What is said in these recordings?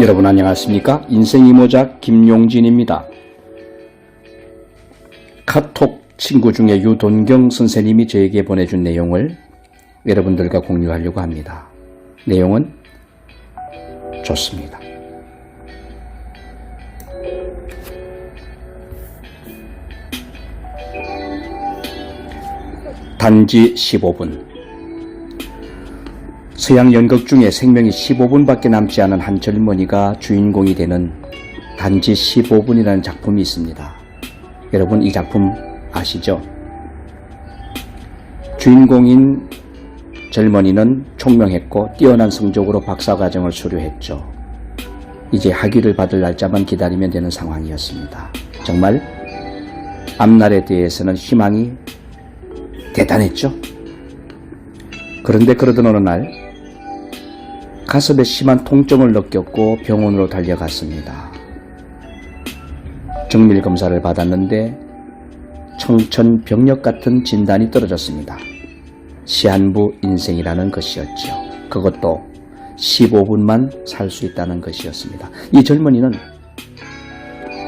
여러분 안녕하십니까? 인생 이 모작 김용진입니다. 카톡 친구 중에 유돈경 선생님이 저에게 보내준 내용을 여러분들과 공유하려고 합니다. 내용은 좋습니다. 단지 15분 서양 연극 중에 생명이 15분밖에 남지 않은 한 젊은이가 주인공이 되는 단지 15분이라는 작품이 있습니다. 여러분 이 작품 아시죠? 주인공인 젊은이는 총명했고 뛰어난 성적으로 박사과정을 수료했죠. 이제 학위를 받을 날짜만 기다리면 되는 상황이었습니다. 정말 앞날에 대해서는 희망이 대단했죠. 그런데 그러던 어느 날 가슴에 심한 통증을 느꼈고 병원으로 달려갔습니다. 정밀 검사를 받았는데 청천벽력 같은 진단이 떨어졌습니다. 시한부 인생이라는 것이었죠. 그것도 15분만 살 수 있다는 것이었습니다. 이 젊은이는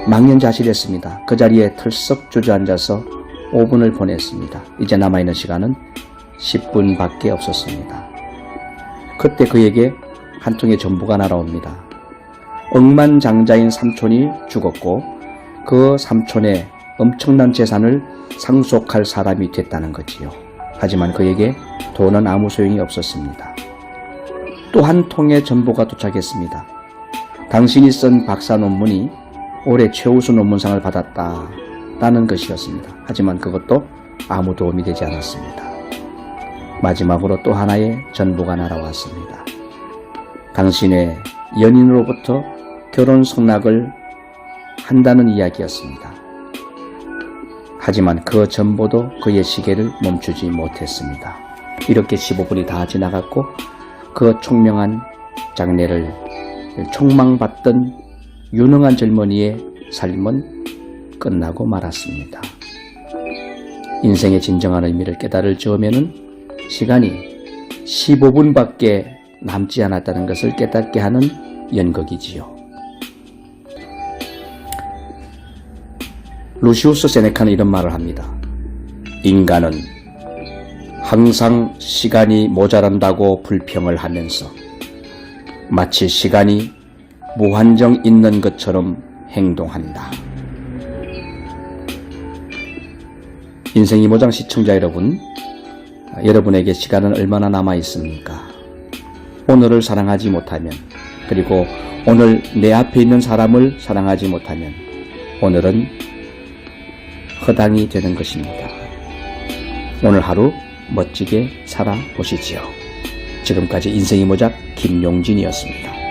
망연자실했습니다. 그 자리에 털썩 주저앉아서 5분을 보냈습니다. 이제 남아있는 시간은 10분밖에 없었습니다. 그때 그에게 한 통의 전부가 날아옵니다. 억만장자인 삼촌이 죽었고 그 삼촌의 엄청난 재산을 상속할 사람이 됐다는 거지요. 하지만 그에게 돈은 아무 소용이 없었습니다. 또 한 통의 전보가 도착했습니다. 당신이 쓴 박사 논문이 올해 최우수 논문상을 받았다 라는 것이었습니다. 하지만 그것도 아무 도움이 되지 않았습니다. 마지막으로 또 하나의 전보가 날아왔습니다. 당신의 연인으로부터 결혼 성락을 한다는 이야기였습니다. 하지만 그 전보도 그의 시계를 멈추지 못했습니다. 이렇게 15분이 다 지나갔고 그 총명한 장례를 총망받던 유능한 젊은이의 삶은 끝나고 말았습니다. 인생의 진정한 의미를 깨달을 즈음에는 시간이 15분밖에 남지 않았다는 것을 깨닫게 하는 연극이지요. 루시우스 세네카는 이런 말을 합니다. 인간은 항상 시간이 모자란다고 불평을 하면서 마치 시간이 무한정 있는 것처럼 행동한다. 인생 이 모장 시청자 여러분, 여러분에게 시간은 얼마나 남아 있습니까? 오늘을 사랑하지 못하면, 그리고 오늘 내 앞에 있는 사람을 사랑하지 못하면, 오늘은 허당이 되는 것입니다. 오늘 하루 멋지게 살아보시지요. 지금까지 인생이 모작 김용진이었습니다.